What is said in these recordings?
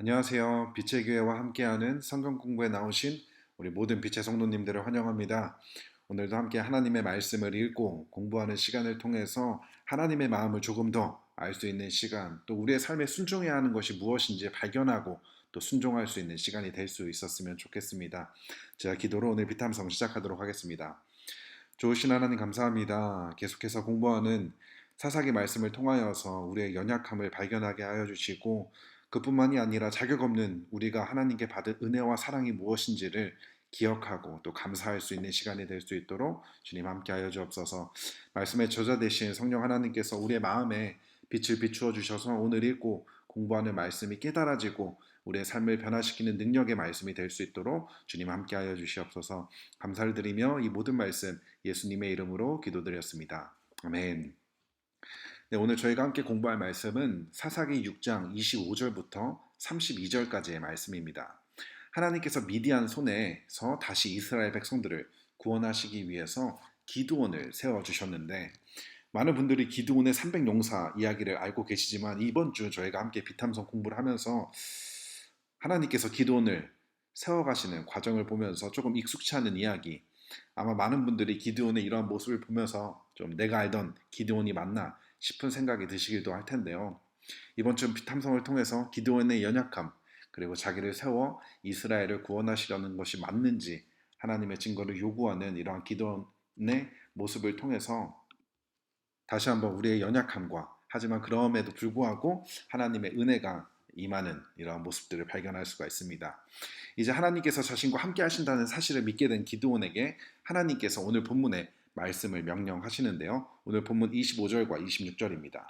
안녕하세요. 빛의 교회와 함께하는 성경 공부에 나오신 우리 모든 빛의 성도님들을 환영합니다. 오늘도 함께 하나님의 말씀을 읽고 공부하는 시간을 통해서 하나님의 마음을 조금 더 알 수 있는 시간, 또 우리의 삶에 순종해야 하는 것이 무엇인지 발견하고 또 순종할 수 있는 시간이 될 수 있었으면 좋겠습니다. 제가 기도로 오늘 비탐성 시작하도록 하겠습니다. 좋으신 하나님 감사합니다. 계속해서 공부하는 사사기 말씀을 통하여서 우리의 연약함을 발견하게 하여 주시고 그뿐만이 아니라 자격 없는 우리가 하나님께 받은 은혜와 사랑이 무엇인지를 기억하고 또 감사할 수 있는 시간이 될 수 있도록 주님 함께 하여 주옵소서. 말씀의 저자 되신 성령 하나님께서 우리의 마음에 빛을 비추어 주셔서 오늘 읽고 공부하는 말씀이 깨달아지고 우리의 삶을 변화시키는 능력의 말씀이 될 수 있도록 주님 함께 하여 주시옵소서. 감사를 드리며 이 모든 말씀 예수님의 이름으로 기도드렸습니다. 아멘. 네, 오늘 저희가 함께 공부할 말씀은 사사기 6장 25절부터 32절까지의 말씀입니다. 하나님께서 미디안 손에서 다시 이스라엘 백성들을 구원하시기 위해서 기드온을 세워 주셨는데 많은 분들이 기드온의 300용사 이야기를 알고 계시지만 이번 주 저희가 함께 비탐성 공부를 하면서 하나님께서 기드온을 세워 가시는 과정을 보면서 조금 익숙치 않은 이야기 아마 많은 분들이 기드온의 이러한 모습을 보면서 좀 내가 알던 기드온이 맞나 싶은 생각이 드시기도 할 텐데요. 이번 주 비탐성을 통해서 기드온의 연약함 그리고 자기를 세워 이스라엘을 구원하시려는 것이 맞는지 하나님의 증거를 요구하는 이러한 기도원의 모습을 통해서 다시 한번 우리의 연약함과 하지만 그럼에도 불구하고 하나님의 은혜가 임하는 이러한 모습들을 발견할 수가 있습니다. 이제 하나님께서 자신과 함께 하신다는 사실을 믿게 된 기드온에게 하나님께서 오늘 본문에 말씀을 명령하시는데요. 오늘 본문 25절과 26절입니다.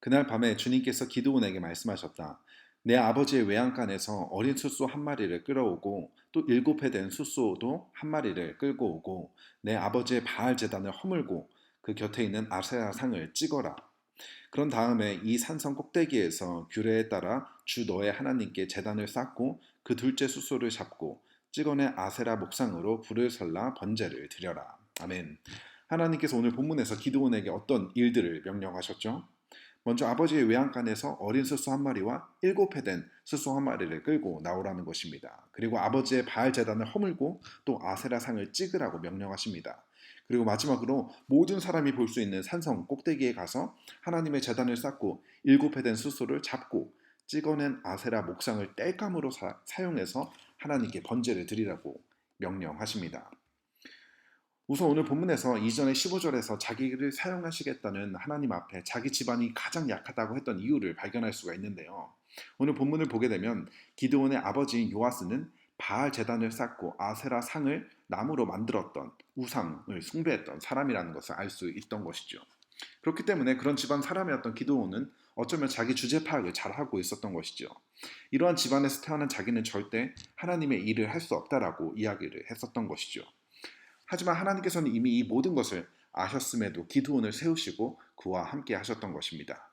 그날 밤에 주님께서 기드온에게 말씀하셨다. 내 아버지의 외양간에서 어린 숫소 한 마리를 끌어오고 또 일곱 해 된 숫소도 한 마리를 끌고 오고 내 아버지의 바알 제단을 허물고 그 곁에 있는 아세라 상을 찍어라. 그런 다음에 이 산성 꼭대기에서 규례에 따라 주 너의 하나님께 제단을 쌓고 그 둘째 숫소를 잡고 찍어내 아세라 목상으로 불을 설라 번제를 드려라. 아멘. 하나님께서 오늘 본문에서 기드온에게 어떤 일들을 명령하셨죠? 먼저 아버지의 외양간에서 어린 스소 한 마리와 일곱 해 된 스소 한 마리를 끌고 나오라는 것입니다. 그리고 아버지의 바알 재단을 허물고 또 아세라 상을 찍으라고 명령하십니다. 그리고 마지막으로 모든 사람이 볼 수 있는 산성 꼭대기에 가서 하나님의 재단을 쌓고 일곱 해 된 스소를 잡고 찍어낸 아세라 목상을 땔감으로 사, 사용해서 하나님께 번제를 드리라고 명령하십니다. 우선 오늘 본문에서 이전의 15절에서 자기를 사용하시겠다는 하나님 앞에 자기 집안이 가장 약하다고 했던 이유를 발견할 수가 있는데요. 오늘 본문을 보게 되면 기드온의 아버지인 요아스는 바알 재단을 쌓고 아세라 상을 나무로 만들었던 우상을 숭배했던 사람이라는 것을 알 수 있던 것이죠. 그렇기 때문에 그런 집안 사람이었던 기드온은 어쩌면 자기 주제 파악을 잘 하고 있었던 것이죠. 이러한 집안에서 태어난 자기는 절대 하나님의 일을 할 수 없다라고 이야기를 했었던 것이죠. 하지만 하나님께서는 이미 이 모든 것을 아셨음에도 기드온을 세우시고 그와 함께 하셨던 것입니다.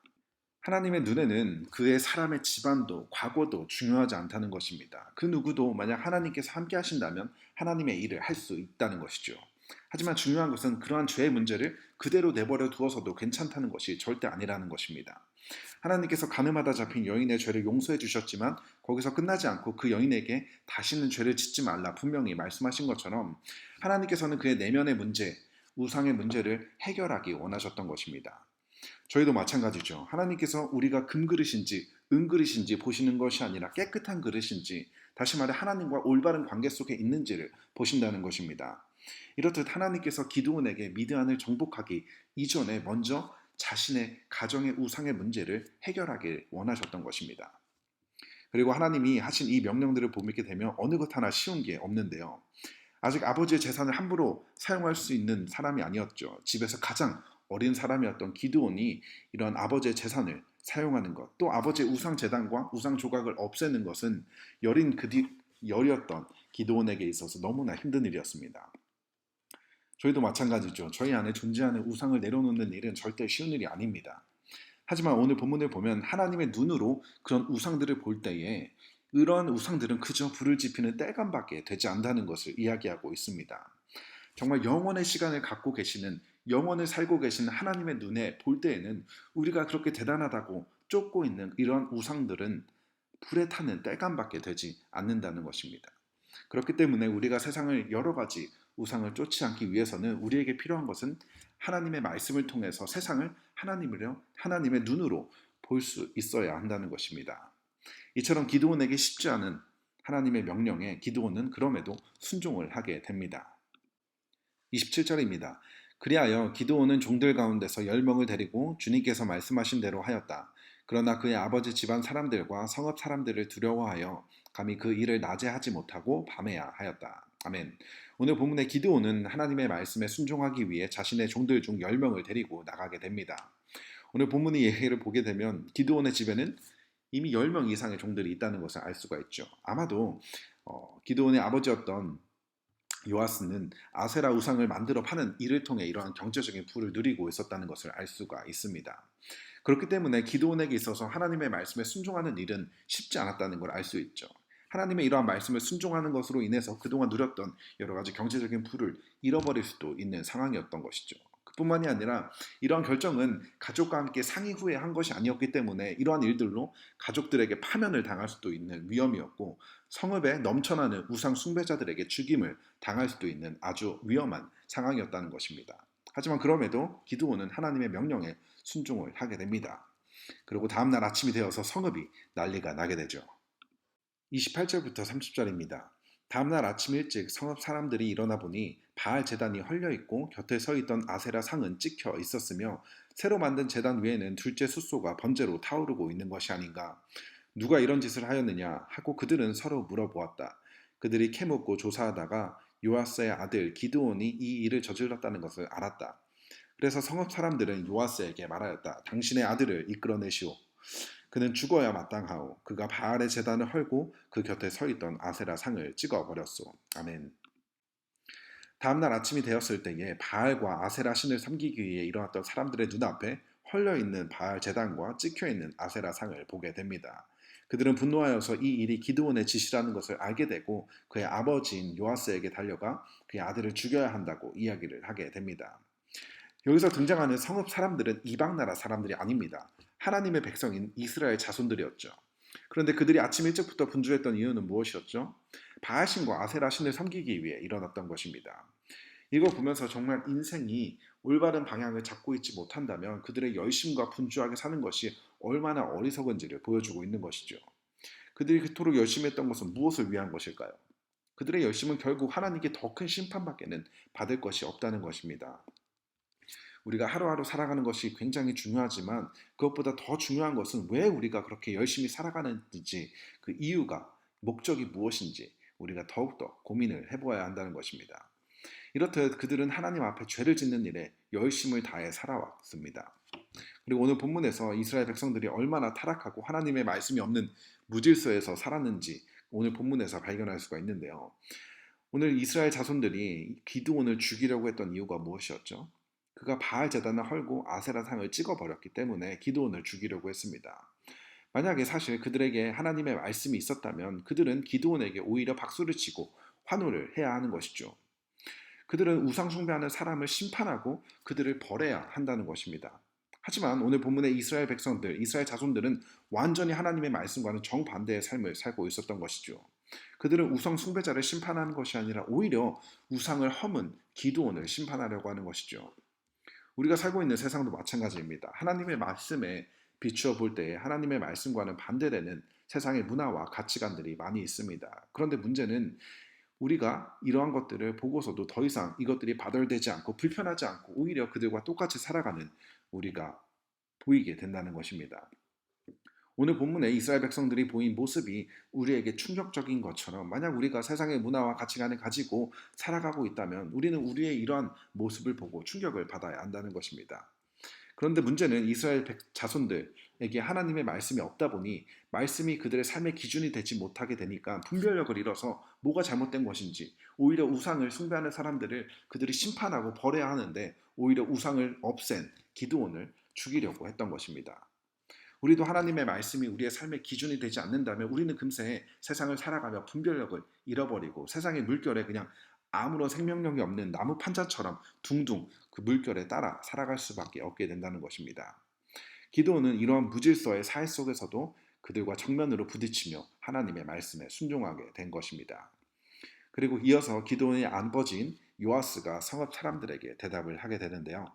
하나님의 눈에는 그의 사람의 집안도 과거도 중요하지 않다는 것입니다. 그 누구도 만약 하나님께서 함께 하신다면 하나님의 일을 할 수 있다는 것이죠. 하지만 중요한 것은 그러한 죄의 문제를 그대로 내버려 두어서도 괜찮다는 것이 절대 아니라는 것입니다. 하나님께서 가늠하다 잡힌 여인의 죄를 용서해 주셨지만 거기서 끝나지 않고 그 여인에게 다시는 죄를 짓지 말라 분명히 말씀하신 것처럼 하나님께서는 그의 내면의 문제, 우상의 문제를 해결하기 원하셨던 것입니다. 저희도 마찬가지죠. 하나님께서 우리가 금그릇인지 은그릇인지 보시는 것이 아니라 깨끗한 그릇인지 다시 말해 하나님과 올바른 관계 속에 있는지를 보신다는 것입니다. 이렇듯 하나님께서 기드온에게 미드안을 정복하기 이전에 먼저 자신의 가정의 우상의 문제를 해결하길 원하셨던 것입니다. 그리고 하나님이 하신 이 명령들을 보게 되면 어느 것 하나 쉬운 게 없는데요. 아직 아버지의 재산을 함부로 사용할 수 있는 사람이 아니었죠. 집에서 가장 어린 사람이었던 기드온이 이런 아버지의 재산을 사용하는 것, 또 아버지의 우상 재단과 우상 조각을 없애는 것은 여린 그뒤 열이었던 기드온에게 있어서 너무나 힘든 일이었습니다. 저희도 마찬가지죠. 저희 안에 존재하는 우상을 내려놓는 일은 절대 쉬운 일이 아닙니다. 하지만 오늘 본문을 보면 하나님의 눈으로 그런 우상들을 볼 때에 이러한 우상들은 그저 불을 지피는 땔감밖에 되지 않다는 것을 이야기하고 있습니다. 정말 영원의 시간을 갖고 계시는 영원을 살고 계시는 하나님의 눈에 볼 때에는 우리가 그렇게 대단하다고 쫓고 있는 이러한 우상들은 불에 타는 땔감밖에 되지 않는다는 것입니다. 그렇기 때문에 우리가 세상을 여러 가지 우상을 쫓지 않기 위해서는 우리에게 필요한 것은 하나님의 말씀을 통해서 세상을 하나님으로 하나님의 눈으로 볼 수 있어야 한다는 것입니다. 이처럼 기도원에게 쉽지 않은 하나님의 명령에 기도원은 그럼에도 순종을 하게 됩니다. 27절입니다. 그리하여 기도원은 종들 가운데서 열 명을 데리고 주님께서 말씀하신 대로 하였다. 그러나 그의 아버지 집안 사람들과 성읍 사람들을 두려워하여 감히 그 일을 낮에 하지 못하고 밤에야 하였다. 아멘. 오늘 본문의 기드온은 하나님의 말씀에 순종하기 위해 자신의 종들 중 10명을 데리고 나가게 됩니다. 오늘 본문의 얘기를 보게 되면 기드온의 집에는 이미 10명 이상의 종들이 있다는 것을 알 수가 있죠. 아마도 어, 기드온의 아버지였던 요아스는 아세라 우상을 만들어 파는 일을 통해 이러한 경제적인 부를 누리고 있었다는 것을 알 수가 있습니다. 그렇기 때문에 기도원에게 있어서 하나님의 말씀에 순종하는 일은 쉽지 않았다는 걸 알 수 있죠. 하나님의 이러한 말씀을 순종하는 것으로 인해서 그동안 누렸던 여러 가지 경제적인 부를 잃어버릴 수도 있는 상황이었던 것이죠. 그뿐만이 아니라 이러한 결정은 가족과 함께 상의 후에 한 것이 아니었기 때문에 이러한 일들로 가족들에게 파면을 당할 수도 있는 위험이었고 성읍에 넘쳐나는 우상 숭배자들에게 죽임을 당할 수도 있는 아주 위험한 상황이었다는 것입니다. 하지만 그럼에도 기드온은 하나님의 명령에 순종을 하게 됩니다. 그리고 다음 날 아침이 되어서 성읍이 난리가 나게 되죠. 28절부터 30절입니다. 다음날 아침 일찍 성읍 사람들이 일어나 보니 바알 재단이 헐려 있고 곁에 서 있던 아세라 상은 찍혀 있었으며 새로 만든 재단 위에는 둘째 숫소가 번제로 타오르고 있는 것이 아닌가. 누가 이런 짓을 하였느냐 하고 그들은 서로 물어보았다. 그들이 캐묻고 조사하다가 요아스의 아들 기드온이 이 일을 저질렀다는 것을 알았다. 그래서 성읍 사람들은 요아스에게 말하였다. 당신의 아들을 이끌어내시오. 그는 죽어야 마땅하오. 그가 바알의 재단을 헐고 그 곁에 서 있던 아세라 상을 찍어 버렸소. 아멘. 다음날 아침이 되었을 때에 바알과 아세라 신을 섬기기 위해 일어났던 사람들의 눈앞에 헐려 있는 바알 재단과 찍혀 있는 아세라 상을 보게 됩니다. 그들은 분노하여서 이 일이 기드온의 짓이라는 것을 알게 되고 그의 아버지인 요아스에게 달려가 그의 아들을 죽여야 한다고 이야기를 하게 됩니다. 여기서 등장하는 성읍 사람들은 이방 나라 사람들이 아닙니다. 하나님의 백성인 이스라엘 자손들이었죠. 그런데 그들이 아침 일찍부터 분주했던 이유는 무엇이었죠? 바하신과 아세라신을 섬기기 위해 일어났던 것입니다. 이거 보면서 정말 인생이 올바른 방향을 잡고 있지 못한다면 그들의 열심과 분주하게 사는 것이 얼마나 어리석은지를 보여주고 있는 것이죠. 그들이 그토록 열심히 했던 것은 무엇을 위한 것일까요? 그들의 열심은 결국 하나님께 더 큰 심판밖에는 받을 것이 없다는 것입니다. 우리가 하루하루 살아가는 것이 굉장히 중요하지만 그것보다 더 중요한 것은 왜 우리가 그렇게 열심히 살아가는지 그 이유가 목적이 무엇인지 우리가 더욱더 고민을 해보아야 한다는 것입니다. 이렇듯 그들은 하나님 앞에 죄를 짓는 일에 열심을 다해 살아왔습니다. 그리고 오늘 본문에서 이스라엘 백성들이 얼마나 타락하고 하나님의 말씀이 없는 무질서에서 살았는지 오늘 본문에서 발견할 수가 있는데요. 오늘 이스라엘 자손들이 기드온을 죽이려고 했던 이유가 무엇이었죠? 그가 바알 재단을 헐고 아세라 상을 찍어 버렸기 때문에 기드온을 죽이려고 했습니다. 만약에 사실 그들에게 하나님의 말씀이 있었다면 그들은 기드온에게 오히려 박수를 치고 환호를 해야 하는 것이죠. 그들은 우상숭배하는 사람을 심판하고 그들을 벌해야 한다는 것입니다. 하지만 오늘 본문의 이스라엘 백성들, 이스라엘 자손들은 완전히 하나님의 말씀과는 정반대의 삶을 살고 있었던 것이죠. 그들은 우상 숭배자를 심판하는 것이 아니라 오히려 우상을 허문 기도원을 심판하려고 하는 것이죠. 우리가 살고 있는 세상도 마찬가지입니다. 하나님의 말씀에 비추어 볼 때에 하나님의 말씀과는 반대되는 세상의 문화와 가치관들이 많이 있습니다. 그런데 문제는 우리가 이러한 것들을 보고서도 더 이상 이것들이 바덜되지 않고 불편하지 않고 오히려 그들과 똑같이 살아가는 우리가 보이게 된다는 것입니다. 오늘 본문에 이스라엘 백성들이 보인 모습이 우리에게 충격적인 것처럼 만약 우리가 세상의 문화와 가치관을 가지고 살아가고 있다면 우리는 우리의 이러한 모습을 보고 충격을 받아야 한다는 것입니다. 그런데 문제는 이스라엘 자손들에게 하나님의 말씀이 없다 보니 말씀이 그들의 삶의 기준이 되지 못하게 되니까 분별력을 잃어서 뭐가 잘못된 것인지 오히려 우상을 숭배하는 사람들을 그들이 심판하고 벌해야 하는데 오히려 우상을 없앤 기드온을 죽이려고 했던 것입니다. 우리도 하나님의 말씀이 우리의 삶의 기준이 되지 않는다면 우리는 금세 세상을 살아가며 분별력을 잃어버리고 세상의 물결에 그냥 아무런 생명력이 없는 나무 판자처럼 둥둥 그 물결에 따라 살아갈 수밖에 없게 된다는 것입니다. 기도는 이러한 무질서의 사회 속에서도 그들과 정면으로 부딪히며 하나님의 말씀에 순종하게 된 것입니다. 그리고 이어서 기도원의 아버지인 요아스가 성읍 사람들에게 대답을 하게 되는데요.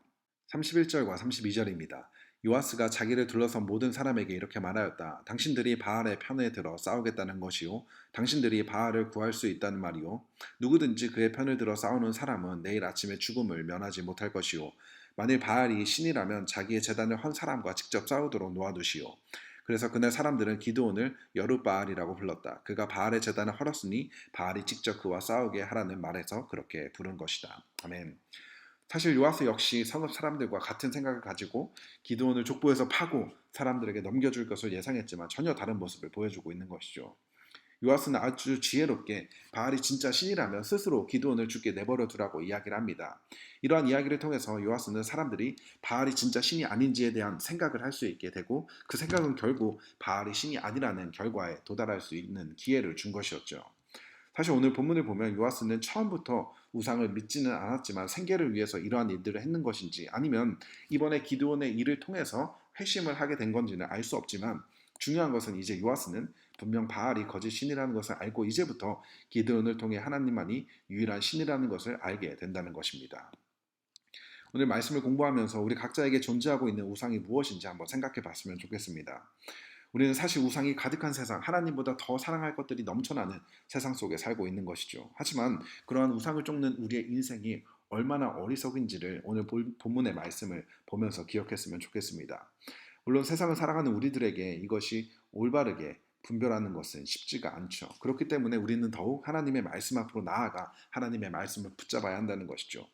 31절과 32절입니다. 요아스가 자기를 둘러선 모든 사람에게 이렇게 말하였다. 당신들이 바알의 편에 들어 싸우겠다는 것이요. 당신들이 바알을 구할 수 있다는 말이요. 누구든지 그의 편을 들어 싸우는 사람은 내일 아침에 죽음을 면하지 못할 것이요. 만일 바알이 신이라면 자기의 재단을 헌 사람과 직접 싸우도록 놓아두시오. 그래서 그날 사람들은 기드온을 여룻바알이라고 불렀다. 그가 바알의 재단을 헐었으니 바알이 직접 그와 싸우게 하라는 말에서 그렇게 부른 것이다. 아멘. 사실 요아스 역시 성읍 사람들과 같은 생각을 가지고 기드온을 족보에서 파고 사람들에게 넘겨줄 것을 예상했지만 전혀 다른 모습을 보여주고 있는 것이죠. 요아스는 아주 지혜롭게 바알이 진짜 신이라면 스스로 기드온을 죽게 내버려 두라고 이야기를 합니다. 이러한 이야기를 통해서 요아스는 사람들이 바알이 진짜 신이 아닌지에 대한 생각을 할 수 있게 되고 그 생각은 결국 바알이 신이 아니라는 결과에 도달할 수 있는 기회를 준 것이었죠. 사실 오늘 본문을 보면 요아스는 처음부터 우상을 믿지는 않았지만 생계를 위해서 이러한 일들을 했는 것인지 아니면 이번에 기드온의 일을 통해서 회심을 하게 된 건지는 알 수 없지만 중요한 것은 이제 요아스는 분명 바알이 거짓 신이라는 것을 알고 이제부터 기드온을 통해 하나님만이 유일한 신이라는 것을 알게 된다는 것입니다. 오늘 말씀을 공부하면서 우리 각자에게 존재하고 있는 우상이 무엇인지 한번 생각해 봤으면 좋겠습니다. 우리는 사실 우상이 가득한 세상, 하나님보다 더 사랑할 것들이 넘쳐나는 세상 속에 살고 있는 것이죠. 하지만 그러한 우상을 쫓는 우리의 인생이 얼마나 어리석인지를 오늘 본문의 말씀을 보면서 기억했으면 좋겠습니다. 물론 세상을 살아가는 우리들에게 이것이 올바르게 분별하는 것은 쉽지가 않죠. 그렇기 때문에 우리는 더욱 하나님의 말씀 앞으로 나아가 하나님의 말씀을 붙잡아야 한다는 것이죠.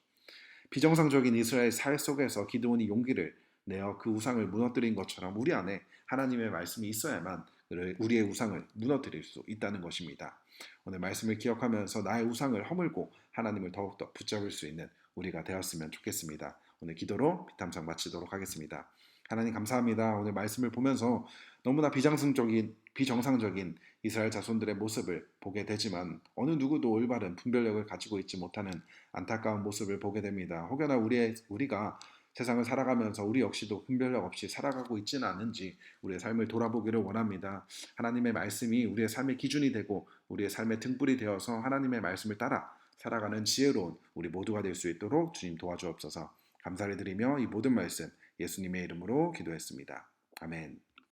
비정상적인 이스라엘 사회 속에서 기드온이 용기를 내어 그 우상을 무너뜨린 것처럼 우리 안에 하나님의 말씀이 있어야만 우리의 우상을 무너뜨릴 수 있다는 것입니다. 오늘 말씀을 기억하면서 나의 우상을 허물고 하나님을 더욱더 붙잡을 수 있는 우리가 되었으면 좋겠습니다. 오늘 기도로 비탐상 마치도록 하겠습니다. 하나님 감사합니다. 오늘 말씀을 보면서 너무나 비정상적인 비정상적인 이스라엘 자손들의 모습을 보게 되지만 어느 누구도 올바른 분별력을 가지고 있지 못하는 안타까운 모습을 보게 됩니다. 혹여나 우리의 우리가 세상을 살아가면서 우리 역시도 분별력 없이 살아가고 있지는 않은지 우리의 삶을 돌아보기를 원합니다. 하나님의 말씀이 우리의 삶의 기준이 되고 우리의 삶의 등불이 되어서 하나님의 말씀을 따라 살아가는 지혜로운 우리 모두가 될 수 있도록 주님 도와주옵소서. 감사를 드리며 이 모든 말씀 예수님의 이름으로 기도했습니다. 아멘.